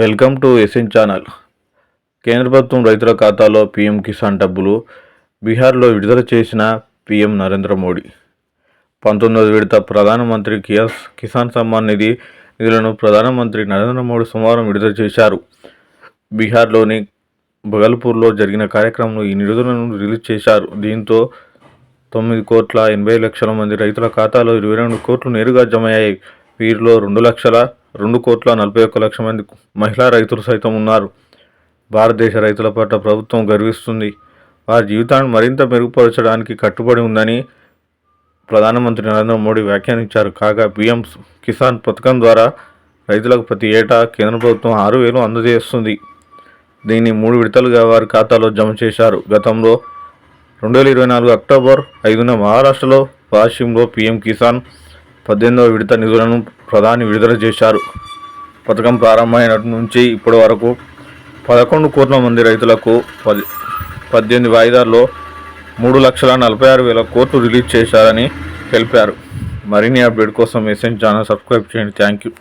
Welcome to SN channel. కేంద్ర ప్రభుత్వం రైతుల ఖాతాలో పీఎం కిసాన్ డబ్బులు బీహార్లో విడుదల చేసిన పీఎం నరేంద్ర మోడీ. పంతొమ్మిదవ విడత ప్రధానమంత్రి కియాస్ కిసాన్ సమ్మాన్ నిధి నిధులను ప్రధానమంత్రి నరేంద్ర మోడీ సోమవారం విడుదల చేశారు. బీహార్లోని భగల్పూర్లో జరిగిన కార్యక్రమంలో ఈ నిధులను రిలీజ్ చేశారు. దీంతో తొమ్మిది కోట్ల ఎనభై లక్షల మంది రైతుల ఖాతాలో ఇరవై రెండు కోట్లు నేరుగా జమ అయ్యాయి. వీరిలో రెండు లక్షల రెండు కోట్ల నలభై ఒక్క లక్షల మంది మహిళా రైతులు సైతం ఉన్నారు. భారతదేశ రైతుల పట్ల ప్రభుత్వం గర్విస్తుంది. వారి జీవితాన్ని మరింత మెరుగుపరచడానికి కట్టుబడి ఉందని ప్రధానమంత్రి నరేంద్ర మోడీ వ్యాఖ్యానించారు. కాగా పిఎం కిసాన్ పథకం ద్వారా రైతులకు ప్రతి ఏటా కేంద్ర ప్రభుత్వం ఆరు వేలు అందజేస్తుంది. దీన్ని మూడు విడతలుగా వారి ఖాతాలో జమ చేశారు. గతంలో రెండు వేల ఇరవై నాలుగు అక్టోబర్ ఐదున మహారాష్ట్రలో వాషింలో పీఎం కిసాన్ పద్దెనిమిదవ విడత నిధులను ప్రధాని విడుదల చేశారు. పథకం ప్రారంభమైనటి నుంచి ఇప్పటి వరకు పదకొండు కోట్ల మంది రైతులకు పది పద్దెనిమిది వాయిదాల్లో మూడు లక్షల నలభై ఆరు వేల కోట్లు రిలీజ్ చేశారని తెలిపారు. మరిన్ని అప్డేట్ కోసం మెసేజ్ ఛానల్ సబ్స్క్రైబ్ చేయండి. Thank you.